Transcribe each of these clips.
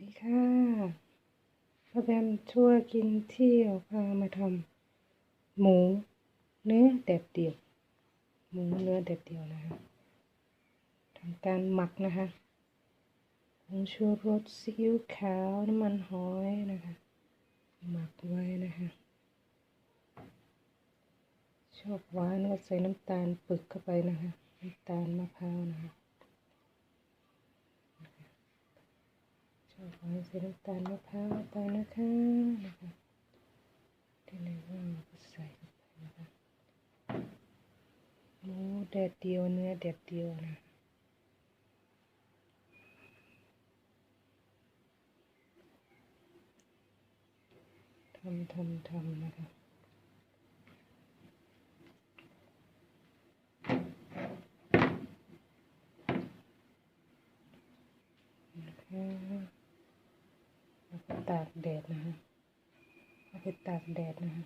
ดีค่ะพ่อแบมชั่วกินเที่ยวพามาทำหมูเนื้อแดดเดียว หมูเนื้อแดดเดียวนะคะทำการหมักนะคะผงชูรสซีอิ๊วขาวน้ำมันหอยนะคะ หมักไว้นะคะ ชอบหวานก็ใส่น้ำตาลปึกเข้าไปนะคะ น้ำตาลมะพร้าวนะคะ ชอบหวานใส่น้ำตาลมะพร้าวไปนะคะนะคะที่ไหนว่างก็ใส่ไปนะคะหมูแดดเดียวเนื้อแดดเดียวนะทำทำทำนะคะนะคะ ตากแดดนะคะเอาไปตากแดดนะคะ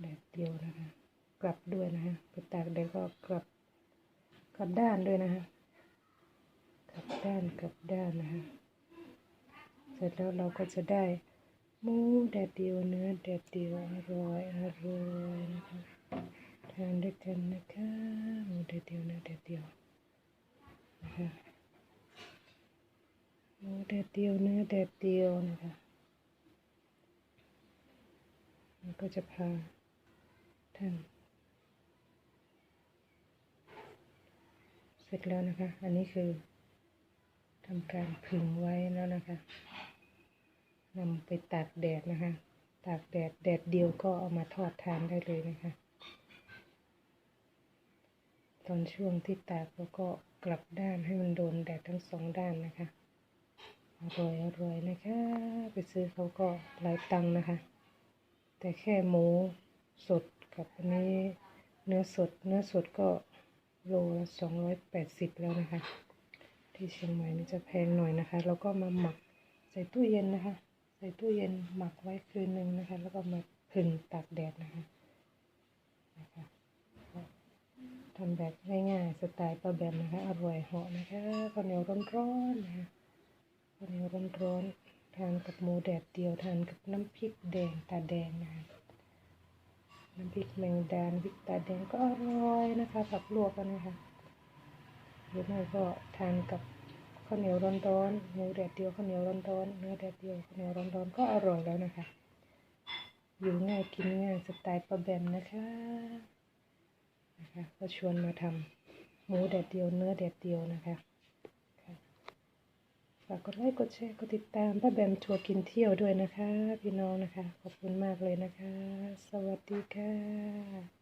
แดดเดียวนะคะ กลับด้วยนะคะไปตากแดดก็กลับกลับด้านด้วยนะคะกลับด้านกลับด้านนะคะเสร็จแล้วเราก็จะได้หมูแดดเดียวเนื้อแดดเดียวอร่อยอร่อยนะคะทานด้วยกันนะคะหมูแดดเดียวเนื้อแดดเดียวนะคะ หมู แดดเดียวเนื้อแดดเดียวนะคะมันก็จะพาท่านเสร็จแล้วนะคะ อันนี้คือทำการผึ่งไว้แล้วนะคะนำไปตากแดดนะคะ ตากแดดแดดเดียวก็เอามาทอดทานได้เลยนะคะ ตอนช่วงที่ตากแล้วก็กลับด้านให้มันโดนแดดทั้งสองด้านนะคะ อร่อยอร่อยนะคะ ไปซื้อเขาก็หลายตังค์นะคะ แต่แค่หมูสดกับอันนี้เนื้อสด เนื้อสดก็โลละสองร้อยแปดสิบแล้วนะคะ ที่เชียงใหม่นี่จะแพงหน่อยนะคะ แล้วก็มาหมักใส่ตู้เย็นนะคะ ใส่ตู้เย็นหมักไว้คืนหนึ่งนะคะ แล้วก็มาผึ่งตากแดดนะคะนะคะทำแบบง่ายๆสไตล์ป้าแบมนะคะ อร่อยเหาะนะคะข้าวเหนียวร้อนๆนะคะ วเหนียวร้อนๆทานกับหมูแดดเดียวทานกับน้ำพริกแดงตาแดงนะน้ำพริกแมงดาน้ำพริกตาแดงก็อร่อยนะคะผักลวกกันนะคะหรือไม่ก็ทานกับข้าวเหนียวร้อนๆหมูแดดเดียวข้าวเหนียวร้อนๆเนื้อแดดเดียวข้าวเหนียวร้อนๆก็อร่อยแล้วนะคะ อยู่ง่ายกินง่ายสไตล์ป้าแบมนะคะนะคะ ก็ชวนมาทำหมูแดดเดียวเนื้อแดดเดียวนะคะ ฝากกดไลค์กดแชร์กดติดตามป้าแบมทัวร์กินเที่ยวด้วยนะคะ พี่น้องนะคะ ขอบคุณมากเลยนะคะ สวัสดีค่ะ